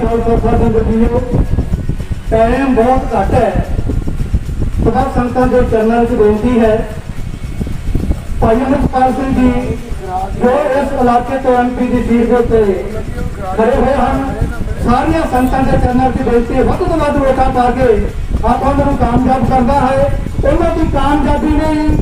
ਖਾਲਸਾ ਸਾਹਿਬ time ਬਹੁਤ ਘੱਟ ਹੈ। ਸਭ ਸੰਤਾਂ ਦੇ ਚਰਨਾਂ ਵਿੱਚ ਬੇਨਤੀ ਹੈ। ਭਾਈ ਅਮਰਪਾਲ ਸਿੰਘ ਜੀ, ਜੋ ਇਸ ਇਲਾਕੇ ਤੋਂ ਐਮਪੀ ਦੀ ਸੀਟ ਦੇ ਉੱਤੇ ਖੜੇ ਹੋਏ ਹਨ, ਸਾਰੀਆਂ ਸੰਤਾਂ ਦੇ ਚਰਨਾਂ ਵਿੱਚ ਬੇਨਤੀ ਵੱਧ ਤੋਂ ਵੱਧ ਵੋਟਾਂ ਪਾ ਕੇ ਆਪਾਂ ਨੂੰ ਕਾਮਯਾਬ ਕਰਦਾ ਹੈ। ਉਹਨਾਂ ਦੀ ਕਾਮਯਾਬੀ ਨੇ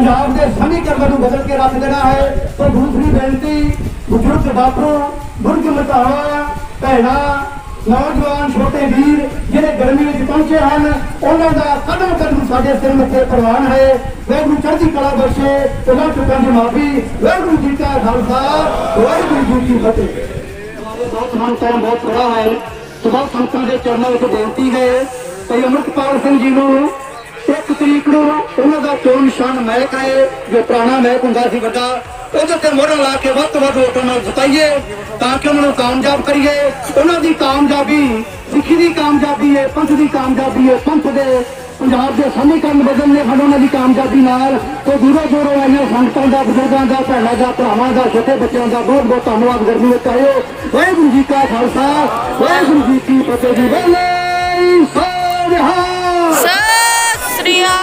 ਪੰਜਾਬ ਦੇ ਸਮੀਕਰਨ ਨੂੰ ਬਦਲ ਕੇ ਰੱਖ ਦੇਣਾ ਹੈ। ਤੇ ਦੂਸਰੀ ਬੇਨਤੀ, ਬਜ਼ੁਰਗ ਬਾਪੂ, ਬੁਰਜ ਮਤਾਵਾ ਭੈਣਾ, ਨੌਜਵਾਨ ਛੋਟੇ ਵੀਰ, ਜਿਹੜੇ ਗਰਮੀ ਵਿੱਚ ਪਹੁੰਚੇ ਹਨ, ਉਹਨਾਂ ਦਾ ਕਦਮ ਕਦਮ ਸਾਡੇ ਸਿਰ ਮੱਥੇ ਪ੍ਰਵਾਨ ਹੈ। ਵਾਹਿਗੁਰੂ ਚੜ੍ਹਦੀ ਕਲਾ ਬਖਸ਼ੇ, ਉਹਨਾਂ ਚੁੱਕਾਂ ਦੀ ਮਾਫੀ। ਵਾਹਿਗੁਰੂ ਜੀ ਕਾ ਖਾਲਸਾ, ਵਾਹਿਗੁਰੂ ਜੀ ਕੀ ਫਤਿਹ। ਬਹੁਤ ਮਨ ਬਹੁਤ ਬੜਾ ਹੈ। ਸਭਾ ਸੰਤਾਂ ਦੇ ਚਰਨਾਂ ਵਿੱਚ ਬੇਨਤੀ ਹੈ। ਭਾਈ ਅਮਰਪਾਲ ਸਿੰਘ ਜੀ ਨੂੰ ਤਰੀਕ ਨੂੰ ਉਹਨਾਂ ਦਾ ਚੋਣ ਨਿਸ਼ਾਨ ਮਹਿਕ ਹੈ? ਜੋ ਪੁਰਾਣਾ ਮਹਿਕ ਹੁੰਦਾ ਸੀ ਵੱਡਾ, ਉਹਦੇ ਤੇ ਮੋਹਰ ਲਾ ਕੇ ਵੱਧ ਤੋਂ ਵੱਧ ਵੋਟਾਂ ਨਾਲ ਜਿਤਾਈਏ, ਤਾਂ ਕਿ ਉਹਨਾਂ ਨੂੰ ਕਾਮਯਾਬ ਕਰੀਏ। ਉਹਨਾਂ ਦੀ ਕਾਮਯਾਬੀ ਸਿੱਖੀ ਦੀ ਕਾਮਯਾਬੀ ਹੈ, ਪੰਥ ਦੀ ਕਾਮਯਾਬੀ ਹੈ, ਪੰਥ ਦੇ ਪੰਜਾਬ ਦੇ ਸਮੀਕਰਨ ਬਦਲਨੇ ਹਨ ਉਹਨਾਂ ਦੀ ਕਾਮਯਾਬੀ ਨਾਲ। ਤੇ ਦੂਰੋਂ ਦੂਰੋਂ ਆਈਆਂ ਸੰਗਤਾਂ ਦਾ, ਬਜ਼ੁਰਗਾਂ ਦਾ, ਭੈਣਾਂ ਦਾ, ਭਰਾਵਾਂ ਦਾ, ਛੋਟੇ ਬੱਚਿਆਂ ਦਾ ਬਹੁਤ ਬਹੁਤ ਧੰਨਵਾਦ ਗਰਮੀ ਵਿੱਚ ਆਇਓ। ਵਾਹਿਗੁਰੂ ਜੀ ਕਾ ਖਾਲਸਾ, ਵਾਹਿਗੁਰੂ ਜੀ ਕੀ ਫਤਿਹ ਜੀ। ਬੋਲੇ ਸੋਨਿਹਾ